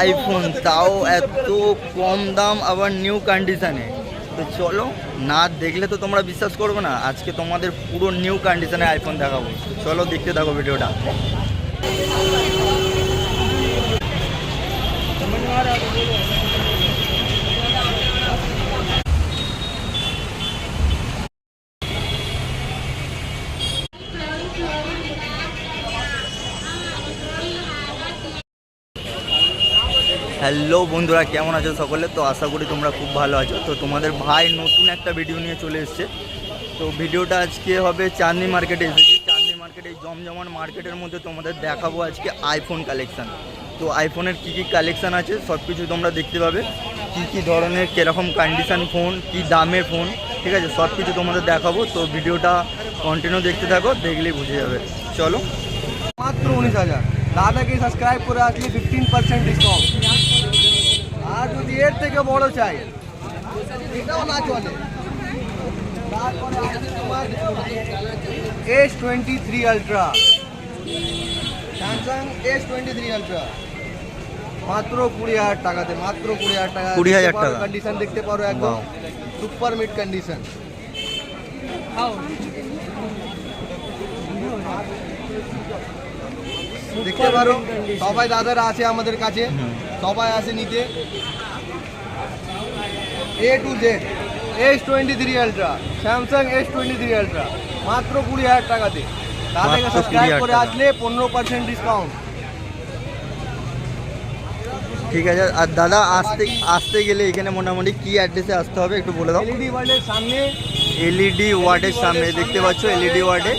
IPhone তাও এত কম দাম, আবার নিউ কন্ডিশনে তো চলো, না দেখলে তো তোমরা বিশ্বাস করবে না, আজকে তোমাদের পুরো নিউ কন্ডিশনে আইফোন দেখাবো। চলো দেখতে থাকো ভিডিওটা। হ্যালো বন্ধুরা, কেমন আছো সকলে? তো আশা করি তোমরা খুব ভালো আছো। তো তোমাদের ভাই নতুন একটা ভিডিও নিয়ে চলে এসছে। তো ভিডিওটা আজকে হবে চাঁদনি মার্কেটে এসেছি চাঁদনি মার্কেটে এই জমজমান মার্কেটের মধ্যে তোমাদের দেখাবো আজকে আইফোন কালেকশান তো আইফোনের কী কী কালেকশান আছে সব কিছু তোমরা দেখতে পাবে। কী কী ধরনের, কীরকম কন্ডিশান ফোন কী দামের ফোন ঠিক আছে? সব কিছু তোমাদের দেখাবো। তো ভিডিওটা কন্টিনিউ দেখতে থাকো, দেখলেই বুঝে যাবে। চলো। মাত্র উনিশ হাজার। দাদাকে সাবস্ক্রাইব করে আসলে ফিফটিন পার্সেন্ট ডিসকাউন্ট আর যদি এর থেকে বড় চাই। এটাও না চলে। তারপরে আছে তোমার S twenty three ultra Samsung S twenty three ultra মাত্র কুড়ি হাজার টাকাতে মাত্র কুড়ি হাজার টাকা। 20,000 টাকা। কন্ডিশন দেখতে পারো একদম Wow. সুপার মিড কন্ডিশন দেখতে পারো। সবাই দাদারা আছে আমাদের কাছে। সবাই আসে নিতে। A to Z S twenty three ultra Samsung S twenty three ultra মাত্র কুড়ি হাজার টাকাতে। মাত্র সাবস্ক্রাইব করে আসলে পনেরো পার্সেন্ট ডিসকাউন্ট ঠিক আছে আর দাদা আসতে আসতে গেলে এখানে মোটামুটি কি অ্যাড্রেসে আসতে হবে একটু বলে দাও। এলইডি ওয়ার্ল্ডের সামনে এলইডি ওয়ার্ডের সামনে দেখতে পাচ্ছ এলইডি ওয়ার্ডে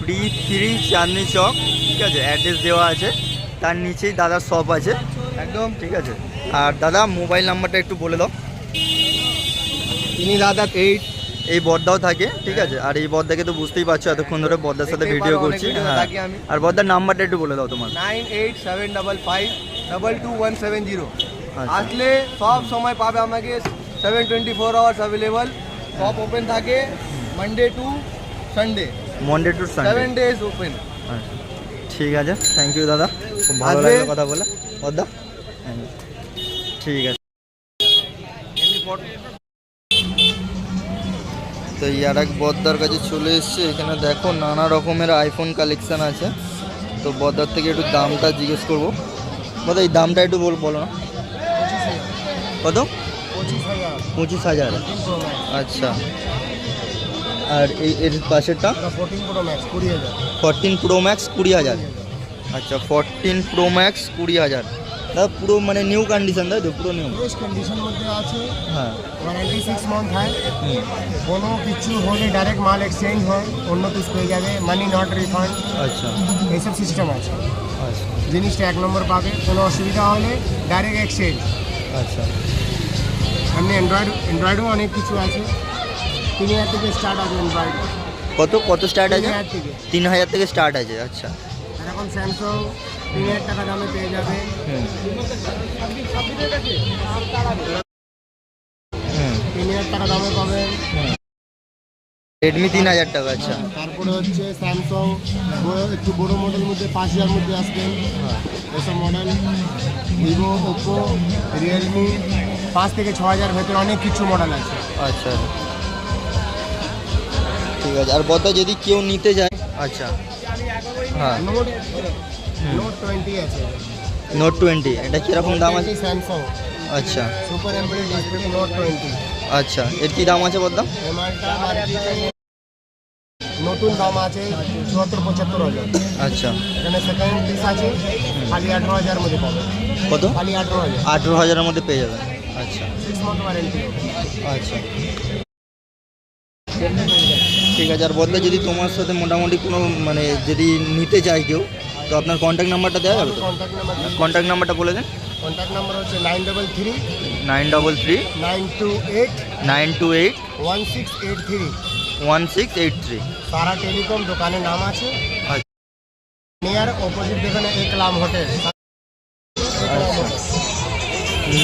প্রি থ্রি চাঁদনি চক ঠিক আছে? অ্যাড্রেস দেওয়া আছে। তার নিচেই দাদার শপ আছে। একদম। ঠিক আছে? আর দাদা মোবাইল নাম্বারটা একটু বলে দাও। তিনি দাদা এইট এই বদ্দাও থাকে ঠিক আছে? আর এই বদ্দাকে তো বুঝতেই পারছ এতক্ষণ ধরে বদ্দার সাথে ভিডিও করছি। হ্যাঁ। আর বদ্দার নাম্বারটা একটু বলে দাও তোমার। Nine eight seven double five double two one seven zero. আসলে সব সময় পাবে আমাকে seven twenty four hours available সব ওপেন থাকে Monday to Sunday Monday to seven Sunday days open ঠিক আছে। থ্যাংক ইউ দাদা। খুব ভালো। লাগল কথা বলে। বদ্দা ঠিক আছে। তো ইয়ার এক বদ্দার কাছে চলে এসছে। এখানে দেখো নানা রকমের আইফোন কালেকশন আছে। তো বদ্দার থেকে একটু দামটা জিজ্ঞেস করব। বদা এই দামটা একটু বল বলো না। কত? পঁচিশ হাজার। আচ্ছা। আর এই এর পাশেরটা? ফোরটিন প্রো ম্যাক্স কুড়ি হাজার। আচ্ছা ফোরটিন প্রো ম্যাক্স কুড়ি হাজার। দাদা পুরো মানে নিউ কন্ডিশন তাই তো? পুরো নিউ ফ্রেশ কন্ডিশন মধ্যে আছে। হ্যাঁ। ওয়ারেন্টি সিক্স মান্থ হয়। কোনো কিছু হলে ডাইরেক্ট মাল এক্সচেঞ্জ হয়। অন্য পিস পেয়ে যাবে। মানি নট রিফান্ড আচ্ছা। এইসব সিস্টেম আছে। আচ্ছা। জিনিসটা এক নম্বর পাবে। কোনো অসুবিধা হলে ডাইরেক্ট এক্সচেঞ্জ আচ্ছা। এমনি অ্যান্ড্রয়েড অ্যান্ড্রয়েডও অনেক কিছু আছে। তিন হাজার থেকে স্টার্ট আছে অ্যান্ড্রয়েড কত কত স্টার্ট আছে? তিন হাজার থেকে স্টার্ট আছে আচ্ছা। এরকম স্যামসং তিন হাজার টাকা দামে পেয়ে যাবে। তিন হাজার টাকা দামে পাবেন রেডমি তিন হাজার টাকা আচ্ছা। তারপরে হচ্ছে স্যামসাং একটু বড় মডেল মধ্যে পাঁচ হাজার মধ্যে আসবেন এসব মডেল ভিভো ওপো রিয়েলমি পাঁচ থেকে ছ হাজার ভেতরে অনেক কিছু মডেল আছে। আচ্ছা। ঠিক আছে আর বদা যদি কেউ নিতে যায় আচ্ছা। হ্যাঁ। নোট নোট টোয়েন্টি আছে। নোট টোয়েন্টি এটা কীরকম দাম আছে? স্যামসাং আচ্ছা। সুপার ডিসপ্লে নোট টোয়েন্টি আচ্ছা এর কী দাম আছে বদা? নতুন দাম আছে চুয়াত্তর পঁচাত্তর হাজার। আচ্ছা। এখানে সেকেন্ড পিস আছে খালি আঠেরো হাজার মধ্যে পাবে কত? খালি আঠেরো হাজার। আঠেরো হাজারের মধ্যে পেয়ে যাবেন। আচ্ছা। সিক্স মান্থ ওয়ারেন্টি আচ্ছা। ঠিক আছে আর বদলে যদি তোমার সাথে মোটামুটি কোনো মানে যদি নিতে চায় কেউ তো আপনার কন্ট্যাক্ট নাম্বারটা দেওয়া যাবে কন্ট্যাক্ট নাম্বার কন্ট্যাক্ট নাম্বারটা বলে দেন। কন্ট্যাক্ট নাম্বার হচ্ছে nine double three nine double three nine two eight nine two eight one six eight three one six eight three Sara telecom দোকানের নাম আছে। আচ্ছা। নিয়ার অপোজিট দেখেন একলাম হোটেল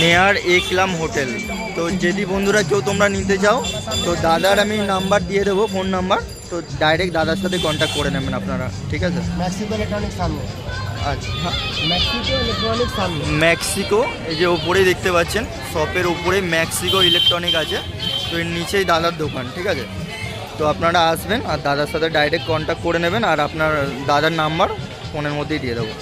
নেয়ার একলাম হোটেল। তো যদি বন্ধুরা কেউ তোমরা নিতে চাও তো দাদার আমি নাম্বার দিয়ে দেবো ফোন নাম্বার। তো ডাইরেক্ট দাদার সাথে কন্ট্যাক্ট করে নেবেন আপনারা ঠিক আছে? আচ্ছা। মেক্সিকো ম্যাক্সিকো এই যে ওপরেই দেখতে পাচ্ছেন শপের উপরে ম্যাক্সিকো ইলেকট্রনিক আছে। তো এর নিচেই দাদার দোকান ঠিক আছে? তো আপনারা আসবেন আর দাদার সাথে ডাইরেক্ট কন্ট্যাক্ট করে নেবেন আর আপনার দাদার নাম্বার ফোনের মধ্যেই দিয়ে দেবো।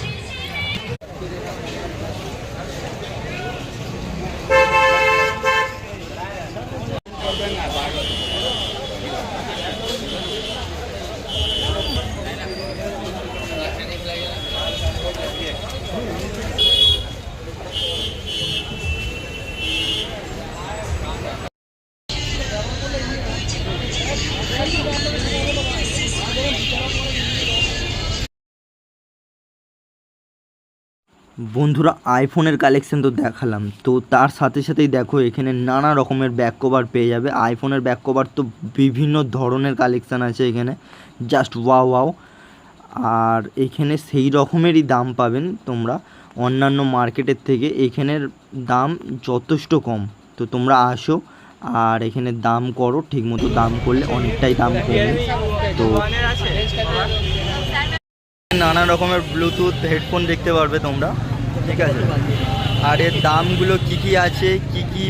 বন্ধুরা আইফোনের কালেকশন তো দেখালাম। তো তার সাথে সাথেই দেখো, এখানে নানা রকমের ব্যাক কভার পেয়ে যাবে। আইফোনের ব্যাক কভার তো বিভিন্ন ধরনের কালেকশান আছে এখানে। জাস্ট ওয়াও ওয়াও আর এখানে সেই রকমেরই দাম পাবেন তোমরা। অন্যান্য মার্কেটের থেকে এখানের দাম যথেষ্ট কম। তো তোমরা আসো আর এখানে দাম করো, ঠিকমতো দাম করলে অনেকটাই দাম কমে। তো নানা রকমের ব্লুটুথ হেডফোন দেখতে পারবে তোমরা। ঠিক আছে। আর এর দামগুলো কি কি আছে কি কি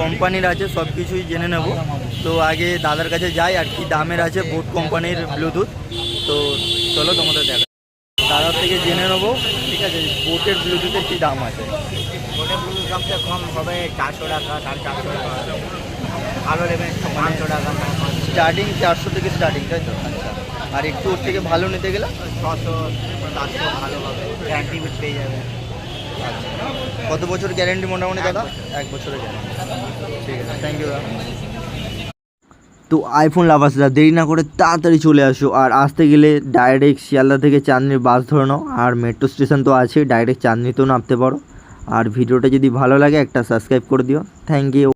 কোম্পানির আছে সব কিছুই জেনে নেব। তো আগে দাদার কাছে যাই আর কি দামের আছে বোট কোম্পানির ব্লুটুথ তো চলো তোমাদের দেখা। দাদার থেকে জেনে নেব ঠিক আছে বোটের ব্লুটুথের কী দাম আছে। ওটা ব্লু সবচেয়ে কম হবে চারশো টাকা সাড়ে চারশো টাকা। ভালো নেবেন পাঁচশো টাকা স্টার্টিং চারশো থেকে স্টার্টিং তাই তো? আচ্ছা। আর একটু ওর থেকে ভালো নিতে গেলে? ছশো সাতশো ভালো হবে। গ্যারান্টি পেয়ে যাবে। কত বছর গ্যারেন্টি মোটামুটি দাদা? এক বছরের গ্যারেন্টি। ঠিক আছে থ্যাংক ইউ তো আইফোন লাভার্সরা দেরি না করে তাড়াতাড়ি চলে আসো আর আসতে গেলে ডাইরেক্ট শিয়ালদা থেকে চাঁদনির বাস ধরে নাও। আর মেট্রো স্টেশন তো আছে ডাইরেক্ট চাঁদনিতেও নামতে পারো। আর ভিডিওটা যদি ভালো লাগে একটা সাবস্ক্রাইব করে দিও। Thank you